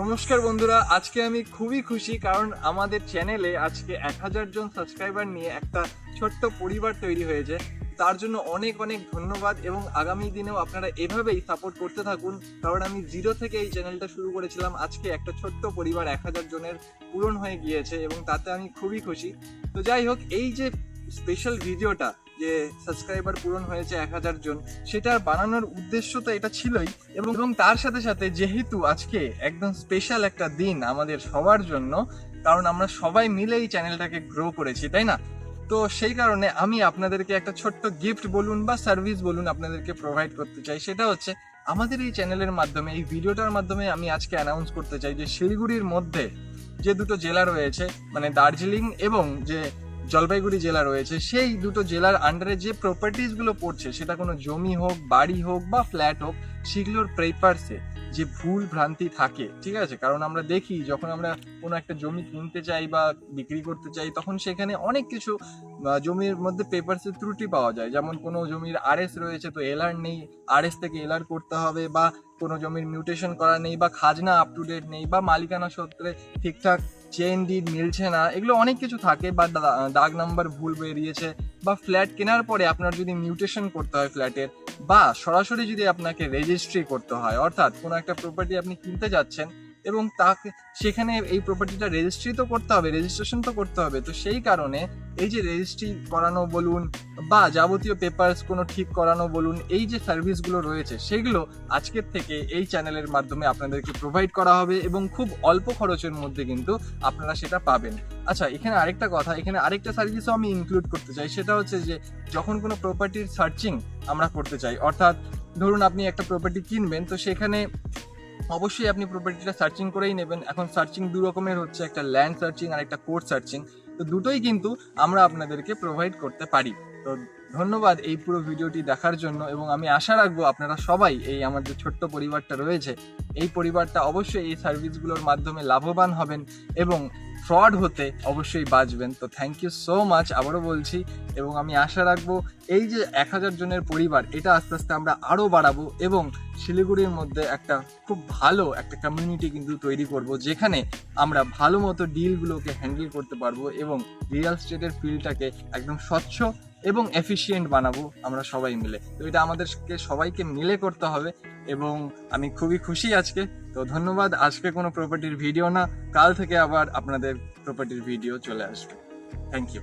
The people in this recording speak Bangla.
নমস্কার বন্ধুরা, আজকে আমি খুবই খুশি কারণ আমাদের চ্যানেলে আজকে এক হাজার জন সাবস্ক্রাইবার নিয়ে একটা ছোট্ট পরিবার তৈরি হয়েছে। তার জন্য অনেক অনেক ধন্যবাদ এবং আগামী দিনেও আপনারা এভাবেই সাপোর্ট করতে থাকুন। কারণ আমি জিরো থেকে এই চ্যানেলটা শুরু করেছিলাম, আজকে একটা ছোট্ট পরিবার এক হাজার জনের পূরণ হয়ে গিয়েছে এবং তাতে আমি খুবই খুশি। তো যাই হোক, এই যে স্পেশাল ভিডিওটা যে সাবস্ক্রাইবার পূরণ হয়েছে এক হাজার জন সেটার বানানোর উদ্দেশ্য তো এটা ছিলই এবং তার সাথে সাথে যেহেতু আজকে একদম স্পেশাল একটা দিন আমাদের সবার জন্য, কারণ আমরা সবাই মিলে এই চ্যানেলটাকে গ্রো করেছি, তাই না? তো সেই কারণে আমি আপনাদেরকে একটা ছোট্ট গিফট বলুন বা সার্ভিস বলুন আপনাদেরকে প্রোভাইড করতে চাই, সেটা হচ্ছে আমাদের এই চ্যানেলের মাধ্যমে, এই ভিডিওটার মাধ্যমে আমি আজকে অ্যানাউন্স করতে চাই যে শিলিগুড়ির মধ্যে যে দুটো জেলা রয়েছে মানে দার্জিলিং এবং যে জলপাইগুড়ি জেলা রয়েছে, সেই দুটো জেলার আন্ডারে যে প্রপার্টিসগুলো পড়ছে, সেটা কোনো জমি হোক, বাড়ি হোক বা ফ্ল্যাট হোক, সেগুলোর পেপারসে যে ভুল ভ্রান্তি থাকে, ঠিক আছে? কারণ আমরা দেখি, যখন আমরা কোনো একটা জমি কিনতে চাই বা বিক্রি করতে চাই তখন সেখানে অনেক কিছু জমির মধ্যে পেপারসের ত্রুটি পাওয়া যায়। যেমন কোনো জমির আরএস রয়েছে, তো এলআর নেই আরএস থেকে এলআর করতে হবে বা কোনো জমির মিউটেশন করা নেই বা খাজনা আপ টু ডেট নেই বা মালিকানা সূত্রে ঠিকঠাক চেন ডিড মিলছে না, এগুলো অনেক কিছু থাকে বা দাগ নাম্বার ভুল বেরিয়েছে, বা ফ্ল্যাট কেনার পরে আপনার যদি মিউটেশন করতে হয় ফ্ল্যাটের বা সরাসরি যদি আপনাকে রেজিস্ট্রি করতে হয়, অর্থাৎ কোনো একটা প্রপার্টি আপনি কিনতে যাচ্ছেন এবং তাকে, সেখানে এই প্রপার্টিটা রেজিস্ট্রি তো করতে হবে রেজিস্ট্রেশন তো করতে হবে। তো সেই কারণে এই যে রেজিস্ট্রি করানো বলুন বা যাবতীয় পেপারস কোনো ঠিক করানো বলুন, এই যে সার্ভিসগুলো রয়েছে, সেগুলো আজকের থেকে এই চ্যানেলের মাধ্যমে আপনাদেরকে প্রোভাইড করা হবে এবং খুব অল্প খরচের মধ্যে কিন্তু আপনারা সেটা পাবেন। আচ্ছা এখানে আরেকটা কথা, এখানে আরেকটা সার্ভিসও আমি ইনক্লুড করতে চাই, সেটা হচ্ছে যে যখন কোনো প্রপার্টির সার্চিং আমরা করতে চাই, অর্থাৎ ধরুন আপনি একটা প্রপার্টি কিনবেন, তো সেখানে অবশ্যই আপনি প্রপার্টিটা সার্চিং করেই নেবেন। এখন সার্চিং দু রকমের হচ্ছে, একটা ল্যান্ড সার্চিং আর একটা কোর্ট সার্চিং তো দুটোই কিন্তু আমরা আপনাদেরকে প্রোভাইড করতে পারি। তো ধন্যবাদ এই পুরো ভিডিওটি দেখার জন্য এবং আমি আশা রাখব আপনারা সবাই এই আমার যে ছোট্ট পরিবারটা রয়েছে। এই পরিবারটা অবশ্যই এই সার্ভিসগুলোর মাধ্যমে লাভবান হবেন এবং ফ্রড হতে অবশ্যই বাঁচবেন। তো থ্যাংক ইউ সো মাচ আবারও বলছি, এবং আমি আশা রাখব এই যে এক হাজার জনের পরিবার, এটা আস্তে আস্তে আমরা আরও বাড়াবো এবং শিলিগুড়ির মধ্যে একটা খুব ভালো একটা কমিউনিটি কিন্তু তৈরি করব, যেখানে আমরা ভালো মতো ডিলগুলোকে হ্যান্ডেল করতে পারব এবং রিয়েল স্টেটের ফিল্ডটাকে একদম স্বচ্ছ এবং এফিসিয়েন্ট বানাবো আমরা সবাই মিলে। তো এটা আমাদেরকে সবাইকে মিলে করতে হবে এবং আমি খুবই খুশি আজকে। তো ধন্যবাদ, আজকে কোনো প্রপার্টির ভিডিও না, কাল থেকে আবার আপনাদের প্রপার্টির ভিডিও চলে আসবে। Thank you